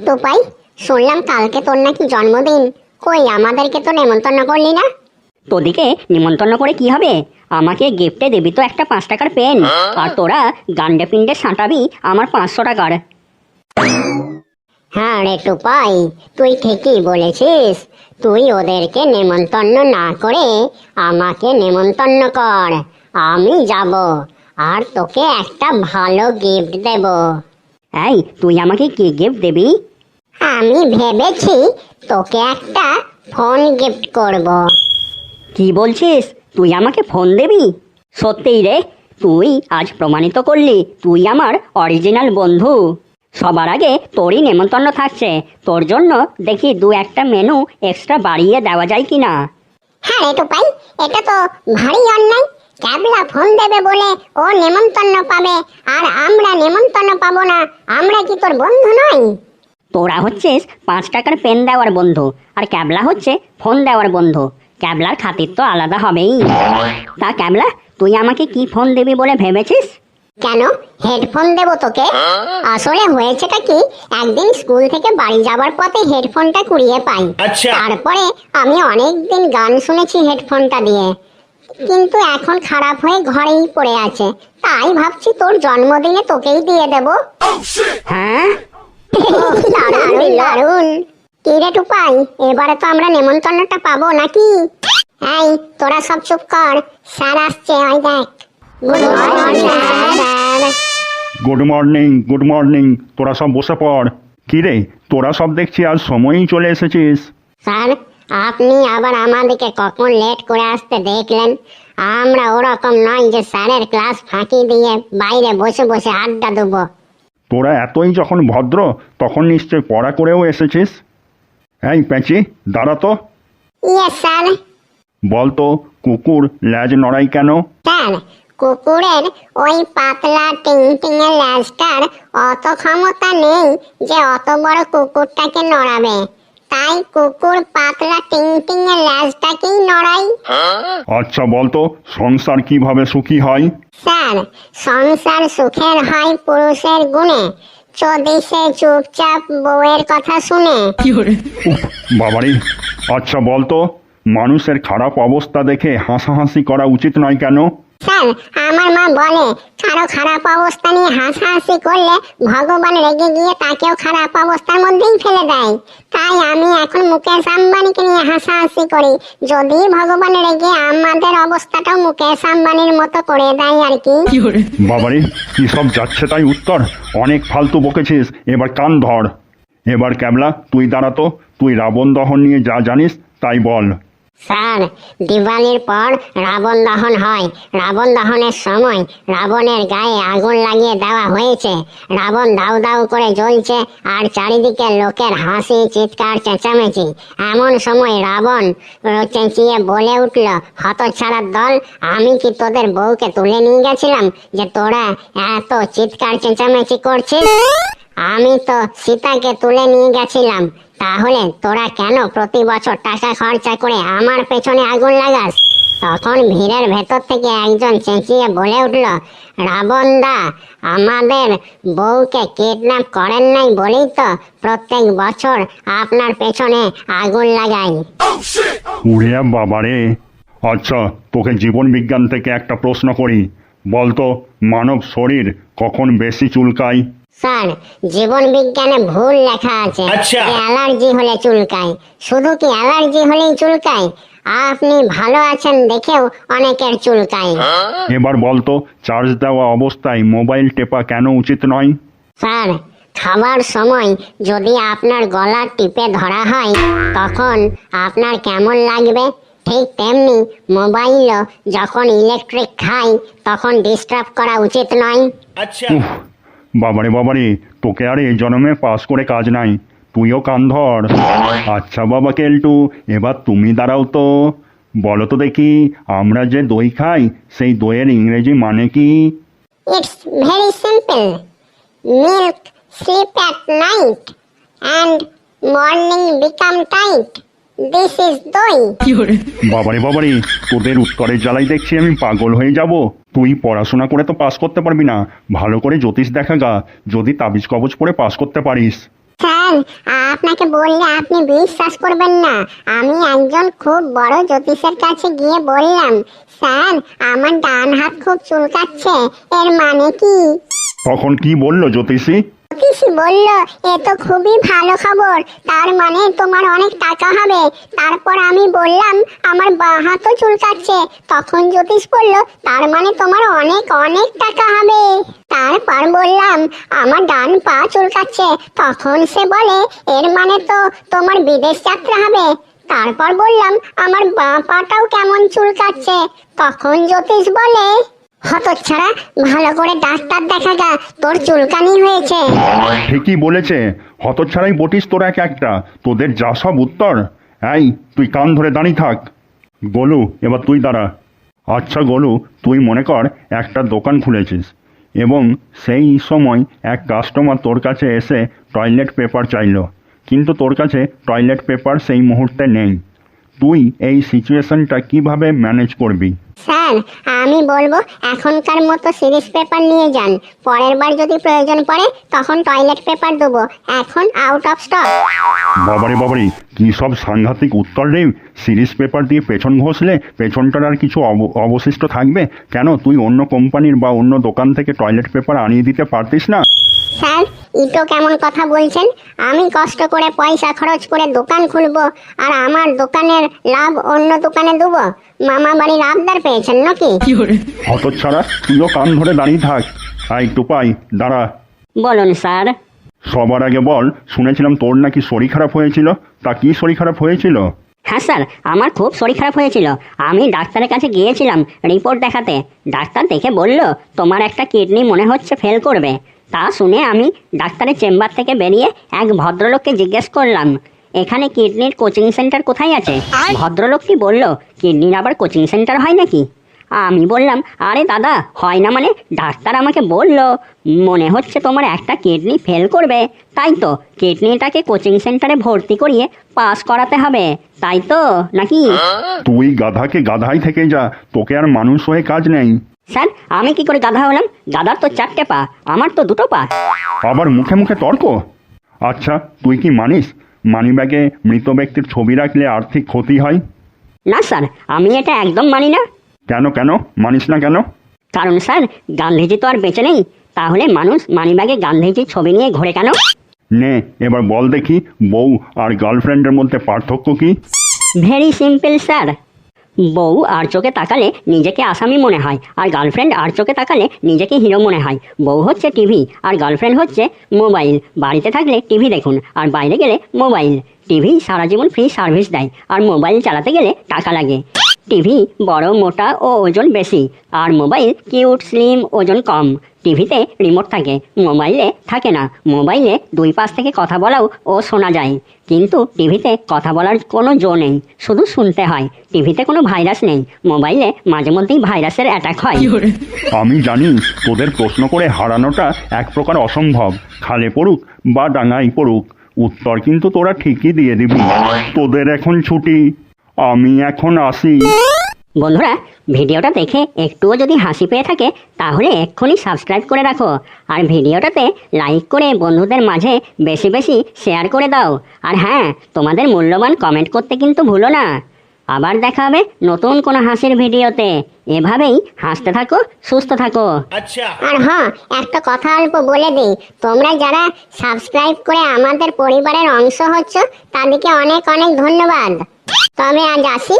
টুপাই শুনলাম কালকে তোর নাকি জন্মদিন। কই আমাদেরকে তো নেমন্তন্ন করলি না? তোদিকে নিমন্ত্রণ করে কি হবে? আমাকে গিফটে দিবি তো একটা পাঁচ টাকার পেন আর তোরা গান্ডে পিন্ডে সাঁটাবি আমার পাঁচশো টাকার। হ্যাঁ রে টুপাই তুই ঠিকই বলেছিস। তুই ওদেরকে নেমন্তন্ন না করে আমাকে নেমন্তন্ন কর। আমি যাব। আর তোকে একটা ভালো গিফট দেব। এই তুই আমাকে কি গিফট দিবি? আমি ভেবেছি তোকে একটা ফোন গিফট করব। কি বলছিস? তুই আমাকে ফোন দিবি? সত্যিই রে তুই আজ প্রমাণিত করলি তুই আমার অরিজিনাল বন্ধু। সবার আগে তোরই নেমন্তন্ন থাকছে। তোর জন্য দেখি দু একটা মেনু এক্সট্রা বাড়িয়ে দেওয়া যায় কি না হ্যাঁ রে টুপাই এটা তো ভারী অন্যায়। ক্যাবলা ফোন দেবে বলে ও নেমন্তন্ন পাবে আর আমরা নেমন্তন্ন পাবো না। আমরা কি তোর বন্ধু নই? তোরা হচ্ছিস পাঁচ টাকার পেন দেওয়ার বন্ধু আর ক্যাবলা হচ্ছে ফোন দেওয়ার বন্ধু। ক্যাবলার খাতির তো আলাদা হবেই। তা ক্যাবলা তুই আমাকে কি ফোন দিবি বলে ভেবেছিস? কেন? হেডফোন দেবো তোকে? আসলে হয়েছেটা কি? একদিন স্কুল থেকে বাড়ি যাবার পথে হেডফোনটা কুড়িয়ে পাই। আচ্ছা। তারপরে আমি অনেকদিন গান শুনেছি হেডফোনটা দিয়ে। কিন্তু এখন খারাপ হয়ে ঘরেই পড়ে আছে। তাই ভাবছি তোর জন্মদিনে তোকেই দিয়ে দেবো। হ্যাঁ? দারুণ দারুণ। কি রে টুপাই এবারে তো আমরা নেমন্তন্নটা পাবো নাকি? এই তোরা সব চুপ কর স্যার আসছে ওই দেখ। Good morning good morning good morning তোরা সব বসে পড়। কি রে তোরা সব দেখছি আজ সময়ই চলে এসেছিস। স্যার আপনি আবার আমাদেরকে কখন লেট করে আসতে দেখলেন? আমরা ওরকম নয় যে স্যারের ক্লাস ফাঁকি দিয়ে বাইরে বসে বসে আড্ডা দেবো। তোরা এতই যখন ভদ্র তখন নিশ্চয় পড়া করেও এসেছিস? এই প্যাঁচি দাঁড়া তো। ইয়েস স্যার বল তো কুকুর ল্যাজ নড়াই কেন? স্যার কুকুরের ওই পাতলা টিং টিঙে ল্যাজটার অত ক্ষমতা নেই যে অত বড় কুকুরটাকে নড়াবে। তাই কুকুর পাতলা টিং টিঙে ল্যাজটাকেই নড়াই। আচ্ছা বল তো সংসার কীভাবে সুখী হয়? স্যার সংসার সুখের হয় পুরুষের গুণে। যদি সে চুপচাপ বউয়ের কথা শুনে। উফ বাবারি। আচ্ছা বল তো মানুষের খারাপ অবস্থা দেখে হাসাহাসি করা উচিত নয় কেন? স্যার আমার মা বলে কারও খারাপ অবস্থা নিয়ে হাসাহাসি করলে ভগবান রেগে গিয়ে তাকেও খারাপ অবস্থার মধ্যেই ফেলে দেয়। তাই আমি এখন মুকেশ আম্বানিকে নিয়ে হাসাহাসি করি। যদি ভগবান রেগে আমাদের অবস্থাটাও মুকেশ আম্বানির মতো করে দেয় আর কি? বাবারে কি সব যাচ্ছে তাই উত্তর? অনেক ফালতু বকেছিস এবার কান ধর। এবার ক্যাবলা তুই দাঁড়াতো তুই রাবণ দহন নিয়ে যা জানিস তাই বল। স্যার, দিওয়ালির পর রাবণ দহন হয়। রাবণ দহনের সময় রাবণের গায়ে আগুন লাগিয়ে দেওয়া হয়েছে। রাবণ দাউ দাউ করে জ্বলছে আর চারিদিকে লোকের হাসি, চিৎকার, চেঁচামেচি। এমন সময় রাবণ চেঁচিয়ে বলে উঠল হতছাড়ার দল, আমি কি তোদের বউকে তুলে নিয়ে গেছিলাম যে তোরা এত চিৎকার, চেঁচামেচি করছিস? আমি তো সীতাকে তুলে নিয়ে গেছিলাম। তাহলে তোরা কেন প্রতি বছর টাকা খরচা করে আমার পেছনে আগুন লাগাস? তখন ভিড়ের ভেতর থেকে একজন চেঁচিয়ে বলে উঠল, রাবণ দা, আমাদের বউকে কিডন্যাপ করেন নাই বলেই তো প্রত্যেক বছর আপনার পেছনে আগুন লাগাই। উড়ে বাবারে। আচ্ছা তোকে জীবন বিজ্ঞান থেকে একটা প্রশ্ন করি। বলতো, মানব শরীর কখন বেশি চুলকায়? স্যার জীবন বিজ্ঞানে ভুল লেখা আছে। আচ্ছা। অ্যালার্জি হলে চুলকায়। শুধু কি অ্যালার্জি হলেই চুলকায়? আপনি ভালো আছেন দেখেও অনেকের চুলকায়। এবার বলতো চার্জ দেওয়া অবস্থায় মোবাইল টেপা কেন উচিত নয়? স্যার খাবার সময় যদি আপনার গলা টিপে ধরা হয় তখন আপনার কেমন লাগবে? ঠিক তেমনি মোবাইলও যখন ইলেকট্রিক খায় তখন ডিস্টার্ব করা উচিত নয়। আচ্ছা। উফ বাবারে বাবারে, তোকে আর এই জন্মে পাস করে কাজ নাই তুইও কান ধর আচ্ছা বাবা কেলটু, এবার তুমি দাঁড়াও তো বলো তো দেখি, আমরা যে দই খাই, সেই দইয়ের ইংরেজি মানে কি It's very simple. Milk, sleep at night, and morning become tight. This is doi বাবারে বাবারে তোদের উত্তরের জ্বালাই দেখছি আমি পাগল হয়ে যাব। তুই পড়াশোনা করে তো পাস করতে পারবি না। ভালো করে জ্যোতিষ দেখা গা যদি তাবিজ কবজ পরে পাস করতে পারিস। স্যার আপনাকে বললে আপনি বিশ্বাস করবেন না। আমি একজন খুব বড় জ্যোতিষের কাছে গিয়ে বললাম স্যার আমার ডান হাত খুব চুলকাচ্ছে। এর মানে কি? তখন কি বলল জ্যোতিষী? জ্যোতিষী বলল, এ তো খুবই ভালো খবর। তার মানে তোমার অনেক টাকা হবে। তারপর আমি বললাম, আমার বাঁ হাতও চুলকাচ্ছে। তখন জ্যোতিষ বলল, তার মানে তোমার অনেক অনেক টাকা হবে। তারপর বললাম, আমার ডান পা চুলকাচ্ছে। তখন সে বলে, এর মানে তো তোমার বিদেশ যাত্রা হবে। তারপর বললাম, আমার বাঁ পাটাও কেমন চুলকাচ্ছে? তখন জ্যোতিষ বলে হতচ্ছাড়া ভালো করে ডাক্তার দেখা গা তোর চুলকানি হয়েছে। ঠিকই বলেছে। হতচ্ছাড়াই বটিস তোরা এক একটা। তোদের যা সব উত্তর। এই তুই কান ধরে দাঁড়িয়ে থাক। গোলু এবার তুই দাঁড়া। আচ্ছা গোলু তুই মনে কর একটা দোকান খুলেছিস। এবং সেই সময় এক কাস্টমার তোর কাছে এসে টয়লেট পেপার চাইলো। কিন্তু তোর কাছে টয়লেট পেপার সেই মুহূর্তে নেই। তুই এই সিচুয়েশনটা কীভাবে ম্যানেজ করবি? স্যার আমি বলব এখনকার মতো সিরিজ পেপার নিয়ে যান। পরের বার যদি প্রয়োজন পড়ে তখন টয়লেট পেপার দেবো। এখন আউট অফ স্টক বাবারে বাবারে কি সব সাংঘাতিক উত্তর রে। সিরিজ পেপার দিয়ে পেছন ঘষলে পেছনটার আর কিছু অব- অবশিষ্ট থাকবে? কেন তুই অন্য কোম্পানির বা অন্য দোকান থেকে টয়লেট পেপার আনিয়ে দিতে পারতিস না? স্যার ইটো কেমন কথা বলছেন? আমি কষ্ট করে পয়সা খরচ করে দোকান খুলবো আর আমার দোকানের লাভ অন্য দোকানে দেবো? মামা বাড়ির আবদার পেয়েছেন নাকি? হতচ্ছাড়া তুইও কান ধরে দাঁড়িয়ে থাক। আই টুপাই দাঁড়া। বলুন স্যার। সবার আগে বল শুনেছিলাম তোর নাকি শরীর খারাপ হয়েছিল। তা কি শরীর খারাপ হয়েছিল? হ্যাঁ স্যার আমার খুব শরীর খারাপ হয়েছিল। আমি ডাক্তারের কাছে গিয়েছিলাম রিপোর্ট দেখাতে। ডাক্তার দেখে বলল তোমার একটা কিডনি মনে হচ্ছে ফেল করবে। তা শুনে আমি ডাক্তারের চেম্বার থেকে বেরিয়ে এক ভদ্রলোককে জিজ্ঞেস করলাম এখানে কিডনির কোচিং সেন্টার কোথায় আছে? ভদ্রলোকটি বলল কিডনির আবার কোচিং সেন্টার হয় নাকি? আমি বললাম আরে দাদা হয় না মানে ডাক্তার আমাকে বলল মনে হচ্ছে তোমার একটা কিডনি ফেল করবে। তাই তো কিডনিটাকে কোচিং সেন্টারে ভর্তি করিয়ে পাস করাতে হবে তাই তো নাকি? তুই গাধাকে গাধাই থেকে যা তোকে আর মানুষ হয়ে কাজ নেই। স্যার আমি কি করে গাধা হলাম? গাধার তো চারটে পা আমার তো দুটো পা। আবার মুখে মুখে তর্ক? আচ্ছা তুই কি মানিস? মানিব্যাগে মৃত ব্যক্তির ছবি রাখলে আর্থিক ক্ষতি হয়? না স্যার আমি এটা একদম মানি না। কেন কেন? মানিস না কেন? কারণ স্যার গান্ধীজি তো আর বেঁচে নেই। তাহলে মানুষ মানিব্যাগে গান্ধীজির ছবি নিয়ে ঘোরে কেন? নে এবার বল দেখি বউ আর গার্লফ্রেন্ডের মধ্যে পার্থক্য কি? Very simple sir. বউ আর চোখে তাকালে নিজেকে আসামি মনে হয়, আর গার্লফ্রেন্ড আর চোখে তাকালে নিজেকে হিরো মনে হয়। বউ হচ্ছে টিভি আর গার্লফ্রেন্ড হচ্ছে মোবাইল বাড়িতে থাকলে টিভি দেখুন, আর বাইরে গেলে মোবাইল টিভি সারা জীবন ফ্রি সার্ভিস দেয়, আর মোবাইল চালাতে গেলে টাকা লাগে। টিভি বড় মোটা ও ওজন বেশি আর মোবাইল কিউট স্লিম ওজন কম। টিভিতে রিমোট থাকে মোবাইলে থাকে না। মোবাইলে দুই পাশ থেকে কথা বলাও ও শোনা যায়। কিন্তু টিভিতে কথা বলার কোনো জো নেই শুধু শুনতে হয়। টিভিতে কোনো ভাইরাস নেই মোবাইলে মাঝে মধ্যেই ভাইরাসের অ্যাটাক হয়। আমি জানি তোদের প্রশ্ন করে হারানোটা এক প্রকার অসম্ভব। খালে পড়ুক বা ডাঙায় পড়ুক উত্তর কিন্তু তোরা ঠিকই দিয়ে দিবি। তোদের এখন ছুটি। আমি এখন আসি। বন্ধুরা ভিডিওটা দেখে একটুও যদি হাসি পেয়ে থাকে তাহলে এক্ষুনি সাবস্ক্রাইব করে রাখো। আর ভিডিওটাতে লাইক করে বন্ধুদের মাঝে বেশি বেশি শেয়ার করে দাও। আর হ্যাঁ তোমাদের মূল্যবান কমেন্ট করতে কিন্তু ভুলো না। আবার দেখা হবে নতুন কোনো হাসির ভিডিওতে। এভাবেই হাসতে থাকো সুস্থ থাকো। আর হ্যাঁ একটা কথা অল্প বলে দিই। তোমরা যারা সাবস্ক্রাইব করে আমাদের পরিবারের অংশ হচ্ছ তাদেরকে অনেক অনেক ধন্যবাদ। तो मैं आज आसी